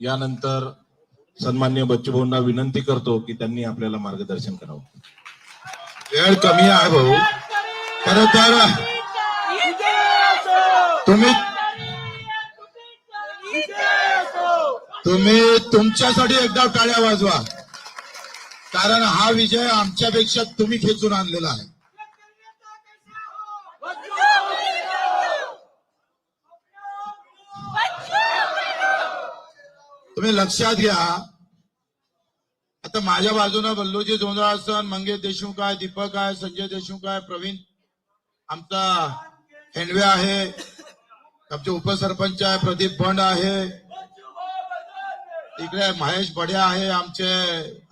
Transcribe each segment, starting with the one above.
यानंतर सन्मान्य बच्चूभाऊंना विनंती करतो की त्यांनी आपल्याला मार्गदर्शन करावं. वेळ कमी आहे भाऊ. खर तर तुम्ही तुम्ही तुमच्यासाठी एकदा टाळ्या वाजवा. कारण हा विजय आमच्यापेक्षा तुम्ही खेचून आणलेला आहे. तुम्ही लक्षात घ्या. आता माझ्या बाजूनं बल्लूजी जोंधळा असन मंगेश देशमुख आहे दीपक आहे संजय देशमुख आहे प्रवीण. आमचा हेंडवे आहे. आमचे उपसरपंच आहे प्रदीप भंड आहे. इकडे महेश बड्या आहे आमचे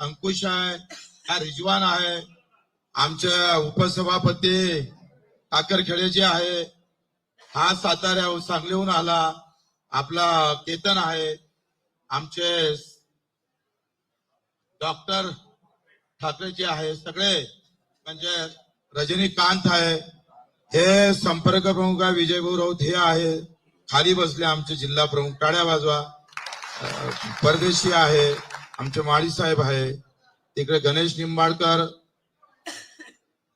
अंकुश आहे हा रिजवान आहे. आमचे उपसभापती टाकरखेडेचे आहे. हा साताऱ्या सांगलीहून आला. आपला केतन आहे. आमचे डॉक्टर ठाकरेचे आहे सगळे म्हणजे रजनीकांत आहे हे संपर्क प्रमुख आहे विजय राऊत हे आहे खाली बसले आमचे जिल्हा प्रमुख. टाळ्या वाजवा. परदेशी आहे आमचे माळी साहेब आहे तिकडे गणेश निंबाळकर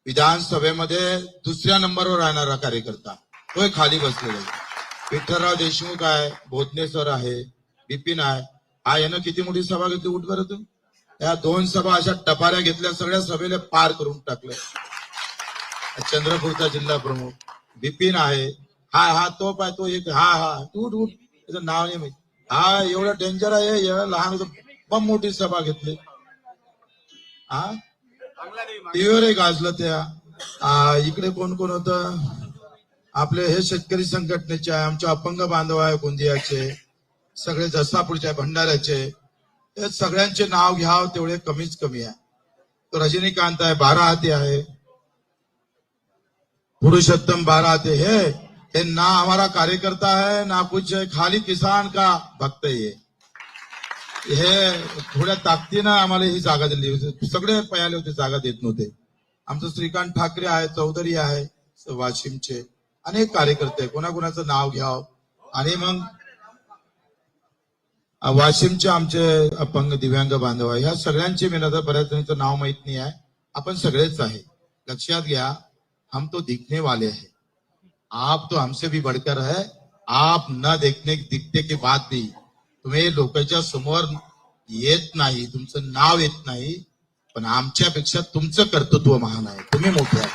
विधानसभेमध्ये दुसऱ्या नंबरवर राहणारा कार्यकर्ता. तोही खाली बसलेला. आहे विठ्ठलराव देशमुख आहे बोधने सर आहे. बिपिन आहे हा यानं किती मोठी सभा घेतली उठ बरं तू या दोन सभा अशा टपाऱ्या घेतल्या सगळ्या सभेला पार करून टाकल्या. चंद्रपूरचा जिल्हा प्रमुख बिपिन आहे हा हा तो पाय तो एक हा हा उठ उठ त्याचं नाव नाही माहिती. हा एवढं डेंजर आहे एवढं लहान पण मोठी सभा घेतली. हा? टीव्हीवर गाजलं त्या. आ, इकडे कोण कोण होत? आपले हे शेतकरी संघटनेचे आहे आमचे अपंग बांधव आहे गोंदियाचे. सगळे जसापूरच्या आहे भंडाऱ्याचे हे सगळ्यांचे नाव घ्याव तेवढे कमीच कमी आहे. तो रजनीकांत आहे बारा हाती आहे. पुरुषोत्तम बारा हाते हे हे ना हमारा कार्यकर्ता है ना कुछ है, खाली किसान का भक्त हे ये हे थोड्या ताकदीनं आम्हाला ही जागा दिली होती. सगळे पयाले होते जागा देत नव्हते. आमचं श्रीकांत ठाकरे आहे चौधरी आहे वाशिमचे अनेक कार्यकर्ते कोणाकोणाचं नाव घ्याव. आणि मग वाशिमचे आमचे अपंग दिव्यांग बांधव आहे. ह्या सगळ्यांचे मी आता बऱ्याच जणांचं नाव माहीत नाही आहे. आपण सगळेच आहे. लक्षात घ्या हम तो दिखने वाले आहे आप तो हमसे भी बढ़कर है. आप न देखने दिखते के बाद भी. तुम्ही लोकांच्या समोर येत नाही तुमचं नाव येत नाही. पण आमच्यापेक्षा तुमचं कर्तृत्व महान आहे. तुम्ही मोठे आहे.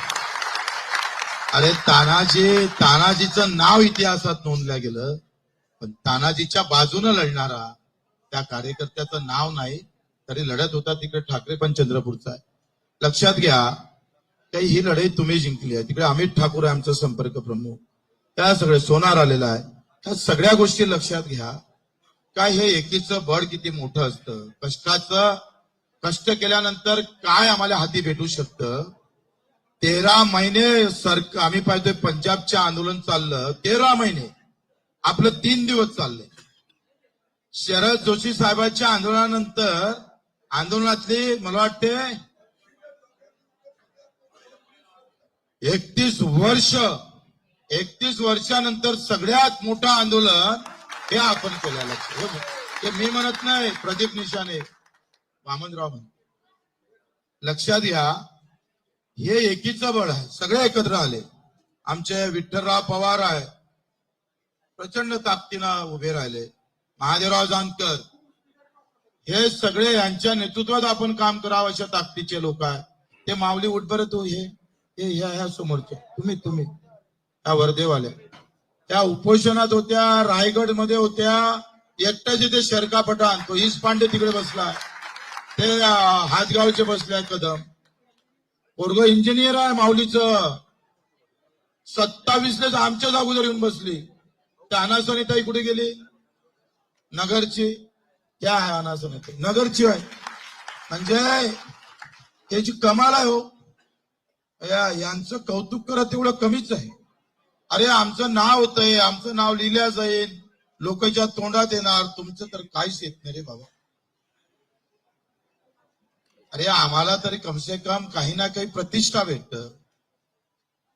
अरे तानाजी तानाजीचं नाव इतिहासात नोंदलं गेलं. पण तानाजीच्या बाजूने लढणारा त्या कार्यकर्त्याचं नाव नाही तरी लढत होता तिकडे ठाकरे पण चंद्रपूरचा आहे. लक्षात घ्या काही ही लढाई तुम्ही जिंकली आहे. तिकडे अमित ठाकूर आहे आमचा संपर्क प्रमुख. त्या सगळे सोनार आलेला आहे. त्या सगळ्या गोष्टी लक्षात घ्या. काय हे एकीचं बळ किती मोठं असतं? कष्टाचं कष्ट केल्यानंतर काय आम्हाला हाती भेटू शकतं? तेरा महिने सर आम्ही पाहतोय पंजाबचे आंदोलन चाललं तेरा महिने. आपलं तीन दिवस चालले शरद जोशी साहेबांच्या आंदोलनानंतर आंदोलनातली मला वाटते एकतीस वर्ष एकतीस वर्षानंतर सगळ्यात मोठं आंदोलन हे आपण केलेलं ते मी म्हणत नाही प्रदीप निशाने वामनराव म्हण लक्षात घ्या हे एकीचं बळ आहे. सगळे एकत्र आले. आमचे विठ्ठलराव पवार आहे प्रचंड ताकदीनं उभे राहिले. महादेवराव जानकर हे सगळे यांच्या नेतृत्वात आपण काम करावं अशा ताकदीचे लोक आहे ते माऊली उठभर तो हे हे ह्या ह्या समोरचे. तुम्ही तुम्ही. त्या वर्धेवाल्या त्या उपोषणात होत्या रायगडमध्ये होत्या एकट्याचे ते शरका पठाण तो ईस पांडे तिकडे बसलाय ते हातगावचे बसले कदम. पोरग इंजिनियर आहे माऊलीचं. सत्तावीसलेच आमच्याच अगोदर येऊन बसली. त्या अनासनिताई कुठे गेली? नगरची. त्या आहे अनासनिताई नगरची आहे. म्हणजे त्याची कमाल आहे हो. या यांचं कौतुक करा तेवढं कमीच आहे. अरे आमचं नाव होतंय आमचं नाव लिहिल्या जाईल. लोकांच्या तोंडात येणार. तुमचं तर काहीच येत नाही रे बाबा. अरे आम्हाला तरी कमसे कम काही ना काही प्रतिष्ठा भेटत.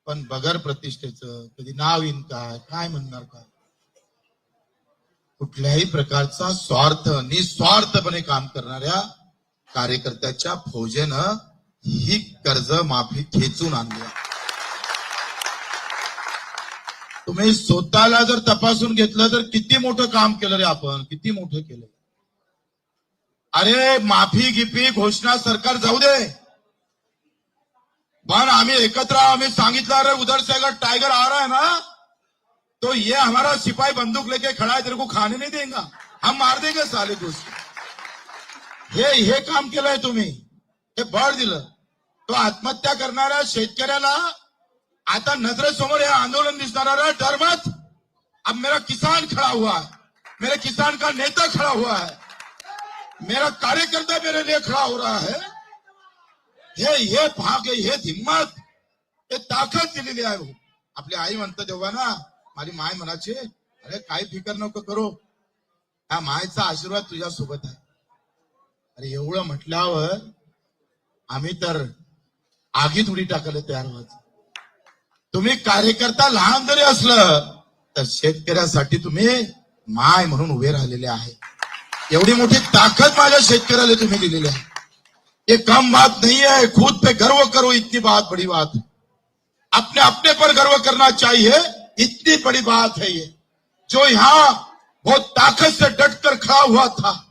पण बगर प्रतिष्ठेचं कधी नाव येईन काय काय म्हणणार काय? कुठल्याही प्रकारचा स्वार्थ निस्वार्थपणे काम करणाऱ्या कार्यकर्त्याच्या फौजेनं ही कर्ज माफी खेचून आणली तुम्ही स्वतःला जर तपासून घेतलं तर किती मोठं काम केलं रे आपण किती मोठं केलं अरे माफी गिफी घोषणा सरकार जाऊ दे. पण आम्ही एकत्र आम्ही सांगितलं अरे उधर से अगर टाइगर आ रहा है ना? तो ये हमारा सिपाही बंदूक लेके खड़ा है, तेरे को खाने नहीं देगा। हम मार देंगे साले को उसको. हे हे काम केलंय तुम्ही। हे बळ दिलं। तो आत्महत्या करणाऱ्या शेतकऱ्याला आता नजरेसमोर हे आंदोलन अरे डर मत। अब मेरा किसान खड़ा हुआ है। मेरे किसान का नेता खड़ा हुआ है। मेरा कार्यकर्ता मेरे लिए खड़ा हो रहा है। हे हे भाग, हे हिंमत हे ताकद दिलेली हो. आपली आई म्हणतं तेव्हा ना माझी माय म्हणाची अरे काय फिकर नको करू. हा मायचा आशीर्वाद तुझ्या सोबत आहे. अरे एवढं म्हटल्यावर आम्ही तर आगीत उडी टाकायला तयार व्हायचं. तुम्ही कार्यकर्ता लहान जरी असलं तर शेतकऱ्यासाठी तुम्ही माय म्हणून उभे राहिलेले आहे. एवढी मोठी ताकद माझ्या शेतकऱ्याला तुम्ही दिलेली आहे. ये कम बात नहीं है खुद पे गर्व करो इतनी बात बड़ी बात. है अपने अपने पर गर्व करना चाहिए. इतनी बड़ी बात है ये। जो यहाँ बहुत ताकत से डट कर खड़ा हुआ था,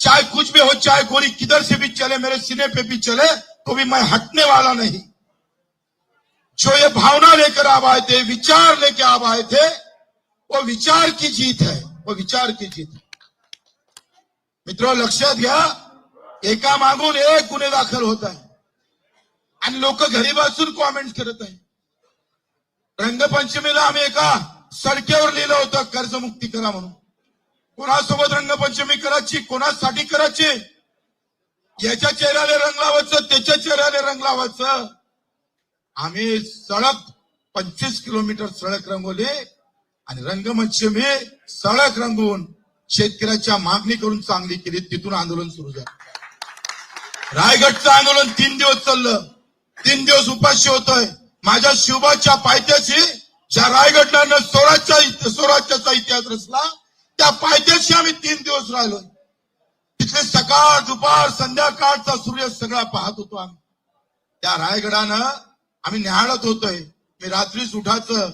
चाहे कुछ भी हो, चाहे गोली किधर से भी चले, मेरे सीने पे भी चले तो भी मैं हटने वाला नहीं। जो ये भावना लेकर आप आए थे, विचार लेकर आप आए थे, वो विचार की जीत है, वो विचार की जीत है। मित्रों लक्षात घ्या एका मागून एक गुन्हे दाखल होत आहे आणि लोक घरी बसून कॉमेंट करत आहे रंगपंचमीला आम्ही एका सडकेवर लिहिलं होतं कर्जमुक्ती करा म्हणून. कोणासोबत रंगपंचमी करायची कोणासाठी करायची? याच्या चेहऱ्याला रंग लावायचं त्याच्या चेहऱ्याला रंग लावायचं. आम्ही सडक पंचवीस किलोमीटर सडक रंगवली आणि रंगपंचमी सडक रंगवून शेतकऱ्याच्या मागणी करून चांगली केली तिथून आंदोलन सुरू झालं. रायगडचं आंदोलन तीन दिवस चाललं. तीन दिवस उपाशी होतोय. माझ्या शिवबाच्या पायथ्याशी ज्या रायगडनं स्वराज्याचा स्वराज्याचा इतिहास रचला त्या पायथ्याशी आम्ही तीन दिवस राहिलो तिथले सकाळ दुपार संध्याकाळचा सूर्य सगळा पाहत होतो आम्ही. त्या रायगडानं आम्ही न्याहाळत होतोय. मी रात्रीच उठायचं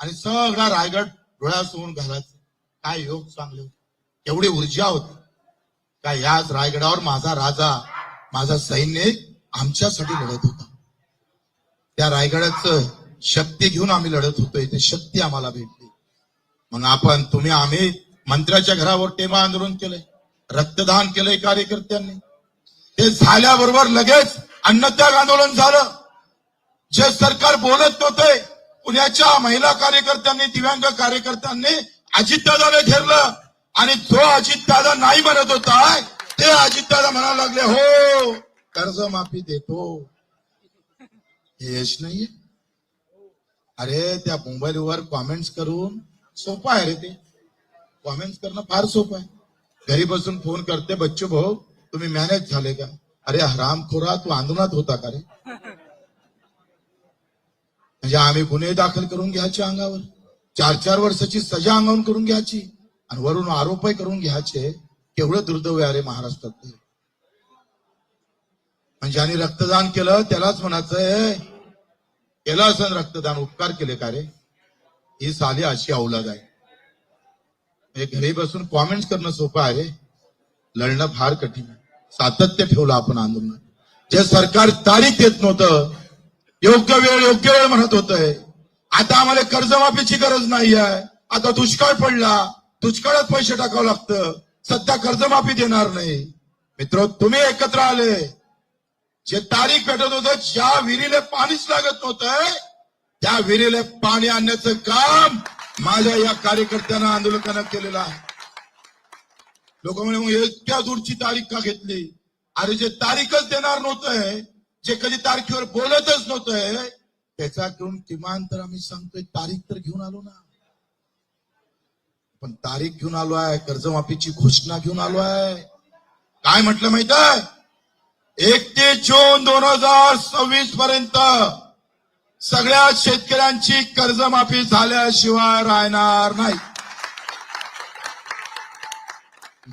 आणि सगळा रायगड डोळ्यासमोर घालायचं. काय योग चांगले होते. एवढी ऊर्जा होती. का याच रायगडावर माझा राजा माझा सैनिक आमच्यासाठी लढत होता. त्या रायगडाचं शक्ती घेऊन आम्ही लढत होतोय ते शक्ती आम्हाला भेटली. मग आपण तुम्ही आम्ही मंत्र्याच्या घरावर टेमा आंदोलन केलंय रक्तदान केलंय कार्यकर्त्यांनी. ते झाल्याबरोबर लगेच अन्नत्याग आंदोलन झालं. जे सरकार बोलत नव्हते पुण्याच्या महिला कार्यकर्त्यांनी दिव्यांग कार्यकर्त्यांनी अजितदादाने ठेरलं आणि जो अजितदादा नाही म्हणत होता ते अजितदादा म्हणायला लागले हो कर्जमाफी देतो. हे यश नाहीये. अरे त्या मोबाईलवर कॉमेंट्स करून सोपं आहे रे ते. कॉमेंट्स करणं फार सोपं आहे. घरी बसून फोन करते बच्चू भाऊ तुम्ही मॅनेज झाले का? अरे हरामखोरा तू आंदोलनात होता का रे? म्हणजे आम्ही गुन्हे दाखल करून घ्यायचे अंगावर. चार चार वर्षाची सजा अंगावून करून घ्यायची. आणि वरून आरोपही करून घ्यायचे. केवढं दुर्दैव आहे महाराष्ट्रात म्हणजे आणि रक्तदान केलं त्यालाच म्हणायचंय केला असं रक्तदान उपकार केले का रे? ही साली अशी औलाद आहे. म्हणजे घरी बसून कॉमेंट्स करणं सोपं आहे. लढणं फार कठीण आहे. सातत्य ठेवलं आपण आंदोलन. जे सरकार तारीख देत नव्हतं योग्य वेळ योग्य वेळ म्हणत होतंय. आता आम्हाला कर्जमाफीची गरज नाही आहे. आता दुष्काळ पडला. दुष्काळात पैसे टाकावं लागतं. सध्या कर्जमाफी देणार नाही. मित्र तुम्ही एकत्र आले. जे तारीख भेटत होतं ज्या विहिरीला पाणीच लागत नव्हतं त्या विहिरीला पाणी आणण्याचं काम माझ्या या कार्यकर्त्यानं आंदोलकांना केलेलं आहे. लोक म्हणे मग इतक्या दूरची तारीख का घेतली? अरे जे तारीखच देणार नव्हतंय जे कधी तारखेवर बोलतच नव्हतंय त्याचा घेऊन किमान तर आम्ही सांगतोय तारीख तर घेऊन आलो ना. पण तारीख घेऊन आलो आहे कर्जमाफीची घोषणा घेऊन आलो आहे. काय म्हटलं माहीत आहे? एकतीस जून दोन हजार सव्वीस पर्यंत सगळ्या शेतकऱ्यांची कर्जमाफी झाल्याशिवाय राहणार नाही.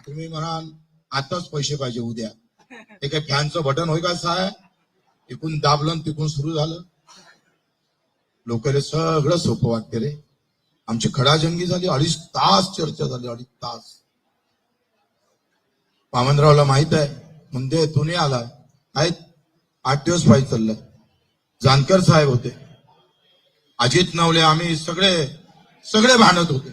तुम्ही म्हणाल आताच पैसे पाहिजे उद्या. हे काही फॅनचं बटन होय का साहेब? इकून दाबलं तिकून सुरू झालं. लोकांना सगळं सोपं वाटते रे. आमची खडाजंगी झाली अडीच तास चर्चा झाली अडीच तास. वामनरावला माहीत आहे म्हणजे तू नाही आला आहेत. आठ दिवस पाहिजे चाललं जानकर साहेब होते. अजित नवले आम्ही सगळे सगळे भांडत होते.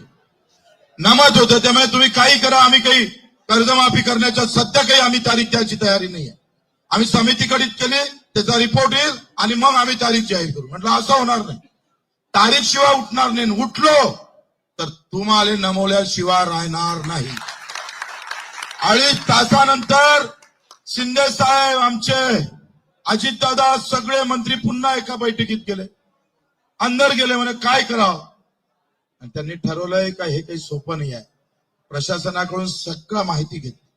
नमत होते. त्यामुळे तुम्ही काही करा. आम्ही काही कर्जमाफी करण्याच्या सध्या काही आम्ही तारीख द्यायची तयारी नाही आहे आम्ही समितीकडे केली त्याचा रिपोर्ट येईल आणि मग आम्ही तारीख जाहीर करू. म्हटलं असं होणार नाही. तारीख शिवाय उठणार नाही. उठलो तर तुम्हाला नमवल्याशिवाय राहणार नाही. अडीच तासानंतर शिंदे साहेब आमचे अजितदादा सगळे मंत्री पुन्हा एका बैठकीत गेले. अंदर गेले म्हणे काय करावं? आणि त्यांनी ठरवलंय का हे काही सोपं नाही आहे. प्रशासनाकडून सगळं माहिती घेतली.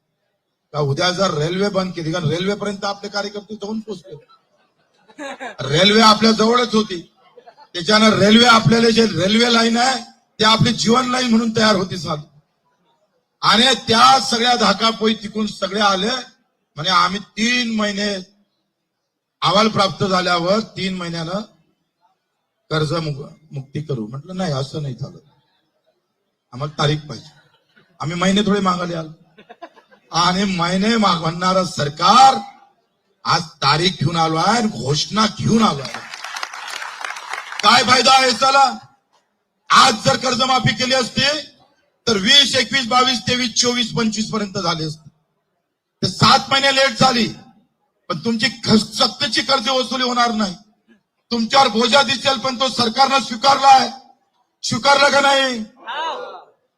का उद्या जर रेल्वे बंद केली कारण रेल्वेपर्यंत आपले कार्यकर्ते जाऊन पोहोचले. रेल्वे आपल्या जवळच होती. त्याच्यानं रेल्वे आपल्याला जे रेल्वे लाईन आहे ते आपली जीवन लाईन म्हणून तयार होती चालू आणि त्या सगळ्या धाकापोई तिकून सगळे आले. म्हणजे आम्ही तीन महिने अहवाल प्राप्त झाल्यावर तीन महिन्यानं कर्ज मुक्ती करू. म्हटलं नाही असं नाही झालं आम्हाला तारीख पाहिजे. आम्ही महिने थोडे मागायला आलो आणि महिने मागवणार सरकार आज तारीख घेऊन आलो आहे घोषणा घेऊन आलो आहे. काय फायदा आहे चला आज जर कर्जमाफी केली असती तर वीस एकवीस बावीस तेवीस चोवीस पंचवीसपर्यंत झाले असते. सात महिने लेट झाली. पण तुमची सत्तेची कर्ज वसुली होणार नाही. तुमच्यावर बोजा दिसेल पण तो सरकारनं स्वीकारला आहे. स्वीकारला का नाही?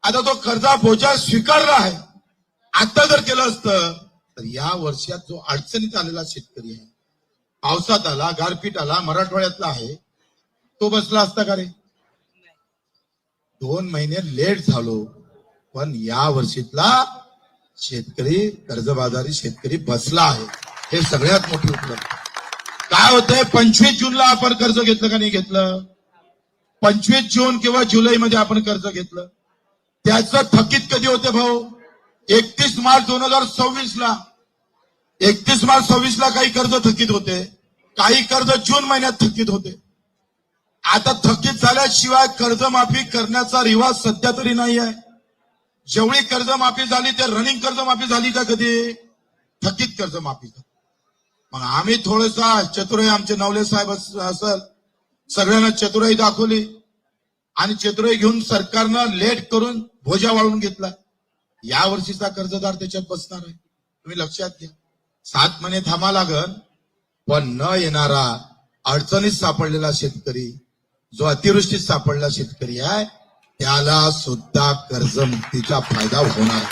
आता तो कर्जा बोजा स्वीकारला आहे. आता जर केलं असतं तर या वर्षात जो अडचणीत आलेला शेतकरी आहे पावसात आला गारपीट आला मराठवाड्यातला आहे तो बसला असता का रे? दोन महिने लेट झालो पण या वर्षीतला शेतकरी कर्जबाजारी शेतकरी बसला आहे. हे सगळ्यात मोठी उपलब्धी. काय होतंय? पंचवीस जूनला आपण कर्ज घेतलं का नाही घेतलं? पंचवीस जून किंवा जुलैमध्ये आपण कर्ज घेतलं. त्याचं थकीत कधी होते भाऊ? एकतीस मार्च दोन हजार सव्वीस ला एकतीस मार्च सव्वीस ला काही कर्ज थकीत होते. काही कर्ज जून महिन्यात थकीत होते. आता थकीत झाल्याशिवाय कर्जमाफी करण्याचा रिवाज सध्या तरी नाही आहे. जेवढी कर्जमाफी झाली ते रनिंग कर्जमाफी झाली का कधी? थकीत कर्जमाफी. झाली मग आम्ही थोडसा चतुराई आमचे नवले साहेब असल सगळ्यांना चतुराई दाखवली. आणि चतुराई घेऊन सरकारनं लेट करून भोजा वाळून घेतला. या वर्षीचा कर्जदार त्याच्यात बसणार आहे. तुम्ही लक्षात घ्या. सात महिने थांबा लागल पण न येणारा अडचणीत सापडलेला शेतकरी जो अतिवृष्टीत सापडला शेतकरी आहे त्याला सुद्धा कर्जमुक्तीचा फायदा होणार.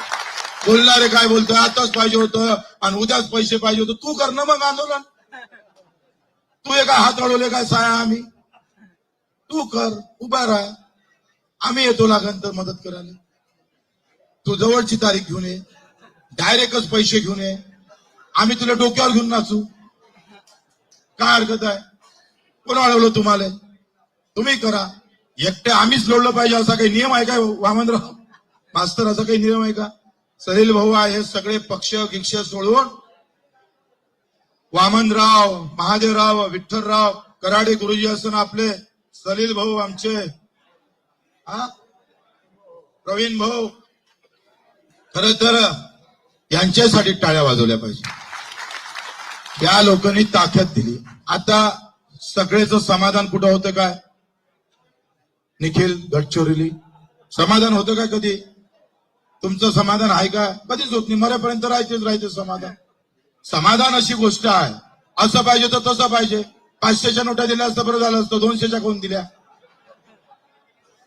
बोलणारे काय बोलतोय? आताच पाहिजे होतं आणि उद्याच पैसे पाहिजे होते. तू कर ना मग आंदोलन. तू एका हात अडवले काय साया आम्ही? तू कर उभा राहा. आम्ही येतो लागन तर मदत करायला. तू जवळची तारीख घेऊन ये. डायरेक्टच पैसे घेऊन ये. आम्ही तुला डोक्यावर घेऊन नाचू. काय हरकत आहे? कोण अडवलं तुम्हाला? तुम्ही करा. एकटे आम्हीच लढलं पाहिजे असा काही नियम आहे का वामनराव? मास्तर असा काही नियम आहे का? सलील भाऊ आहे हे सगळे पक्ष गिक्ष सोडवून वामनराव महादेवराव विठ्ठलराव कराडे गुरुजी असून आपले सलील भाऊ आमचे. हा? प्रवीण भाऊ. खर तर यांच्यासाठी टाळ्या वाजवल्या पाहिजे. या लोकांनी ताकद दिली. आता सगळेच समाधान कुठं होतं काय? निखिल गडचिरोली. समाधान होतं का कधी? तुमचं समाधान आहे का? कधीच होत नाही. मरेपर्यंत राहायचेच राहायचे समाधान. समाधान अशी गोष्ट आहे. असं पाहिजे तर तसं पाहिजे. पाचशेच्या नोटा दिल्या असतं बरं झालं असतं. दोनशेच्या कोण दिल्या?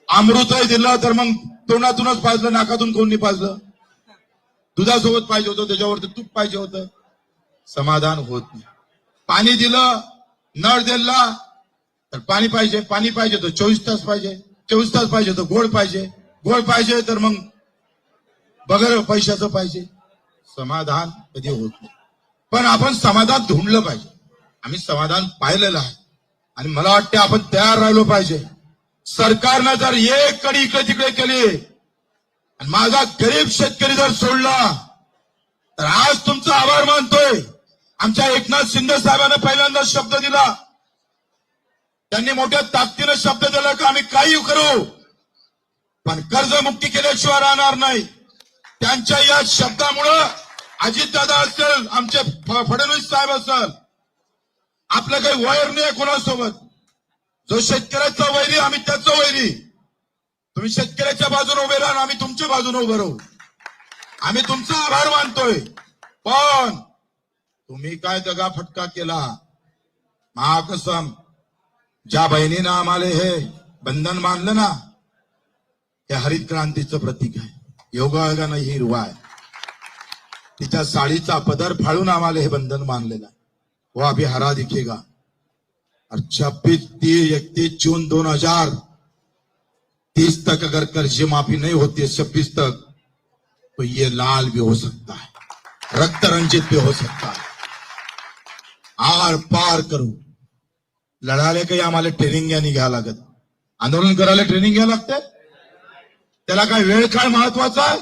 अमृतही दिलं तर मग तोंडातूनच पाजलं नाकातून कोण नाही पाजलं? दुधासोबत पाहिजे होतं त्याच्यावरती तूप पाहिजे होतं. समाधान होत नाही. पाणी दिलं नळ दिला तर पाणी पाहिजे पाणी पाहिजे तर चोवीस तास पाहिजे चोवीस तास पाहिजे तर गोड पाहिजे. गोड पाहिजे तर मग बगर पैशाचं पाहिजे. समाधान कधी होत नाही. पण आपण समाधान धुंडलं पाहिजे. आम्ही समाधान पाहिलेलं आहे. आणि मला वाटते आपण तयार राहिलो पाहिजे. सरकारनं जर एक कडी इकडे तिकडे केली आणि माझा गरीब शेतकरी जर सोडला तर आज तुमचा आभार मानतोय. आमच्या एकनाथ शिंदे साहेबांना पहिल्यांदा शब्द दिला. त्यांनी मोठ्या ताकदीनं शब्द दिला का आम्ही काही करू. पण कर्जमुक्ती केल्याशिवाय राहणार नाही. त्यांच्या या शब्दामुळं अजितदादा असेल आमचे फडणवीस साहेब असेल आपलं काही वैर नाही कोणासोबत. जो शेतकऱ्याचा वैरी आम्ही त्याचं वैरी. तुम्ही शेतकऱ्याच्या बाजूने उभे राहा आम्ही तुमच्या बाजूने उभे राहू. आम्ही तुमचा आभार मानतोय. पण तुम्ही काय दगा फटका केला? महाकसम. ज्या बहिणीनं आम्हाला हे बंधन मानलं ना हे हरित क्रांतीचं प्रतीक आहे. योगायोगानं ही हिरवा आहे. तिच्या साडीचा पदर फाळून आम्हाला हे बंधन मानलेलं आहे. हो, वो अभी हरा दिखेगा और छब्बीस तीस इकतीस जून दोन हजार तीस तक अगर कर्ज माफी नहीं होती है छब्बीस तक तो ये लाल भी हो सकता है रक्त रंजित भी हो सकता है। आर पार करू। लढायला काही आम्हाला ट्रेनिंग घ्या घ्यावं लागत. आंदोलन करायला ट्रेनिंग घ्यावं लागते? त्याला काय वेळ काय महत्त्वाचा आहे?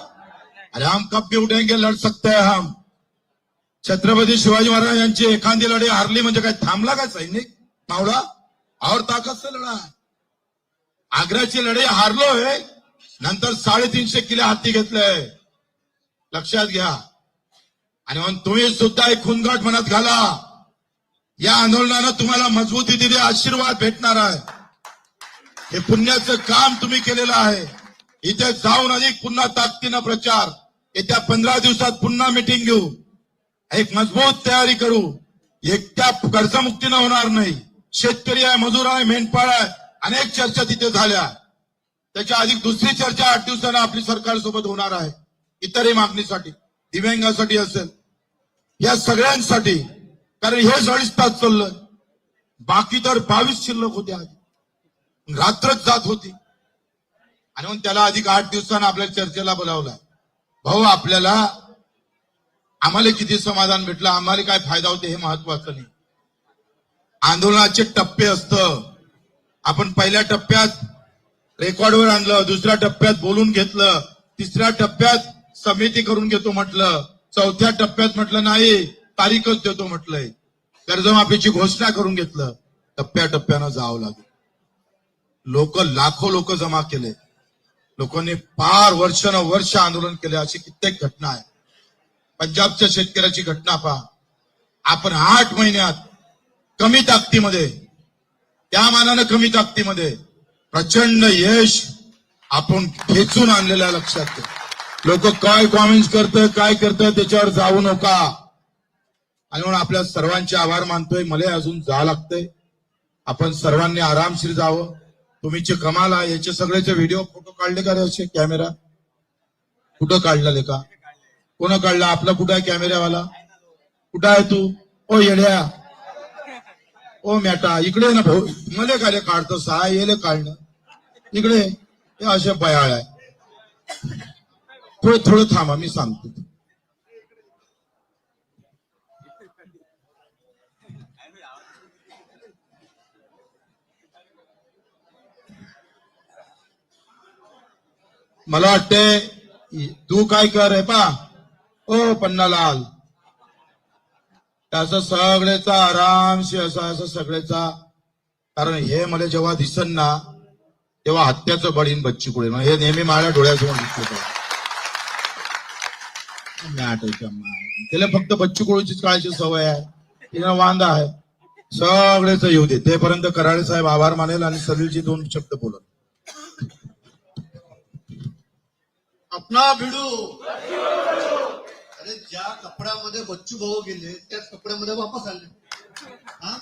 अरे हम कब भी उठेंगे लढ सकते हैं हम. छत्रपती शिवाजी महाराज यांची एखादी लढाई हारली म्हणजे काय थांबला का सैनिक? मावळा और ताकद से लढा आग्र्याची लढाई हारलोय नंतर साडेतीनशे किलो हाती घेतलंय लक्षात घ्या. आणि म्हणून तुम्ही सुद्धा एक खुनगाट मनात घाला. या आंदोलनानं तुम्हाला मजबूती दिली आशीर्वाद भेटणार आहे. हे पुण्याचं काम तुम्ही केलेलं आहे. इथे जाऊन अधिक पुन्हा ताकदीनं प्रचार. येत्या पंधरा दिवसात पुन्हा मिटिंग घेऊ. एक मजबूत तयारी करू. एकट्या कर्जमुक्तीनं होणार नाही. शेतकरी आहे मजूर आहे मेंढपाळ आहे. अनेक चर्चा तिथे झाल्या. त्याच्या अधिक दुसरी चर्चा आठ दिवसानं आपली सरकारसोबत होणार आहे. इतरही मागणीसाठी दिव्यांगासाठी असेल. या सगळ्यांसाठी कारण हे चाळीस तास चाललं बाकी तर बावीस शिल्लक होते आधी रात्रच जात होती. आणि म्हणून त्याला अधिक आठ दिवसानं आपल्या चर्चेला बोलावला. भाऊ आपल्याला आम्हाला किती समाधान भेटलं आम्हाला काय फायदा होते हे महत्वाचं नाही. आंदोलनाचे टप्पे असत. आपण पहिल्या टप्प्यात रेकॉर्डवर आणलं दुसऱ्या टप्प्यात बोलून घेतलं तिसऱ्या टप्प्यात समिती करून घेतो म्हटलं चौथ्या टप्प्यात म्हटलं नाही तारीखच देतो म्हटलंय. कर्जमाफीची घोषणा करून घेतलं टप्प्या टप्प्यानं जावं लागेल. लोक लाखो लोक जमा केले. लोकांनी फार वर्ष न वर्ष आंदोलन केले अशी कित्येक घटना आहे पंजाबच्या शेतकऱ्याची घटना पहा. आपण आठ महिन्यात कमी ताकदीमध्ये त्या मानानं कमी ताकदीमध्ये प्रचंड यश आपण खेचून आणलेल्या लक्षात लोक काय कॉमेंट्स करत काय करत त्याच्यावर जाऊ नका. आणि म्हणून आपल्या सर्वांचे आभार मानतोय. मला अजून जा लागतंय. आपण सर्वांनी आरामशीर जावं. तुम्हीचे कमाल आहे याचे सगळ्याचे व्हिडिओ फोटो काढले का रे असे कॅमेरा कुठं काढलेले का? कोण काढला? आपला कुठं आहे कॅमेरावाला कुठं आहे तू? ओ येड्या. ओ मॅटा इकडे ना भाऊ. मले काय काढतो सहा येले काढणं. इकडे हे असे बयाळ आहे. थोडं थोडं थांबा मी सांगतो. मला वाटते तू काय कर हे पा ओ पन्नालाल. त्याचा सगळ्याचा आरामशी असा असं सगळ्याचा. कारण हे मला जेव्हा दिसन ना तेव्हा हत्याचं बळीन बच्ची कुळे हे नेहमी माझ्या डोळ्यासमोर दिसत त्याला फक्त बच्ची कुळूचीच काळाची सवय आहे. तिला वांदा आहे. सगळेच येऊ दे. तेपर्यंत कराळे साहेब आभार मानेल आणि सलीलची दोन शब्द बोलत अपना भिडू. अरे ज्या कपड्यामध्ये बच्चू भाऊ गेले त्याच कपड्यामध्ये वापस आले. हा?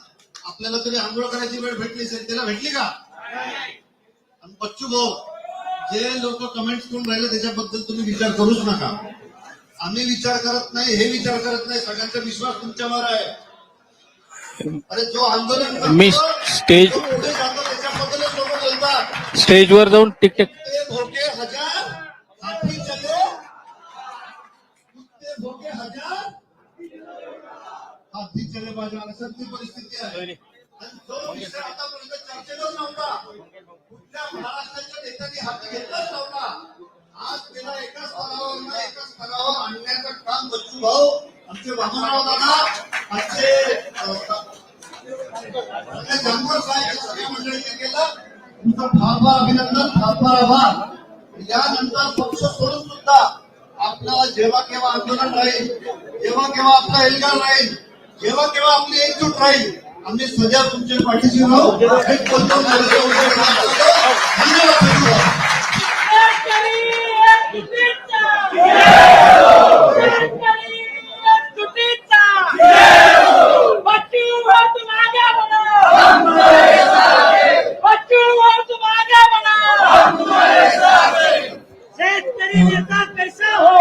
आपल्याला तरी आंघोळ करायची वेळ भेटली असेल त्याला भेटली का? आणि बच्चू भाऊ जे लोक कमेंट्स करून राहिले त्याच्याबद्दल तुम्ही विचार करूच नका. आम्ही विचार करत नाही हे विचार करत नाही सगळ्यांचा विश्वास तुमच्यावर आहे. अरे जो आंदोलन मी स्टेज- त्याच्याबद्दलच लोक बोलतात. स्टेजवर जाऊन टिकटक कुत्ते भोके हजार हाथी चले कुत्ते भोके हजार हाथी चले असं ती परिस्थिती आहे. आणि जो विषय आतापर्यंत चर्चेतच नव्हता कुठल्या महाराष्ट्राच्या नेत्यांनी हाती घेतलाच नव्हता. आज त्याला एका स्तरावर एका स्तरावर आणण्याचं काम बच्चू भाऊ आमचे वामनराव दादा आमचे अं, आपल्या जन्मर साहेब या सगळ्या मंडळीने केलं तुमचं फार फार अभिनंदन फार फार आभार. यानंतर पक्ष सोडून सुद्धा आपल्याला जेव्हा केव्हा आंदोलन राहील जेव्हा केव्हा आपला एल्गार राहील जेव्हा केव्हा आपली एकजूट राहील आम्ही सध्या तुमच्या पाठीशी राहू हे बोलतो धन्यवाद धन्यवाद शेतकरी नेता कैसा हो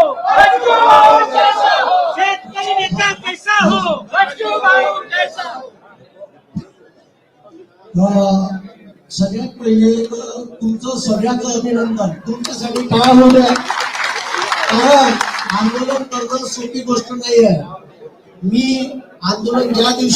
शेतकरी नेता कैसा हो कैसा हो अं, सगळ्यात पहिले तर तुमचं सगळ्याचं अभिनंदन तुमच्यासाठी काय होत आहे कारण आंदोलन करणं सोपी गोष्ट नाही आहे मी आंदोलन ज्या दिवशी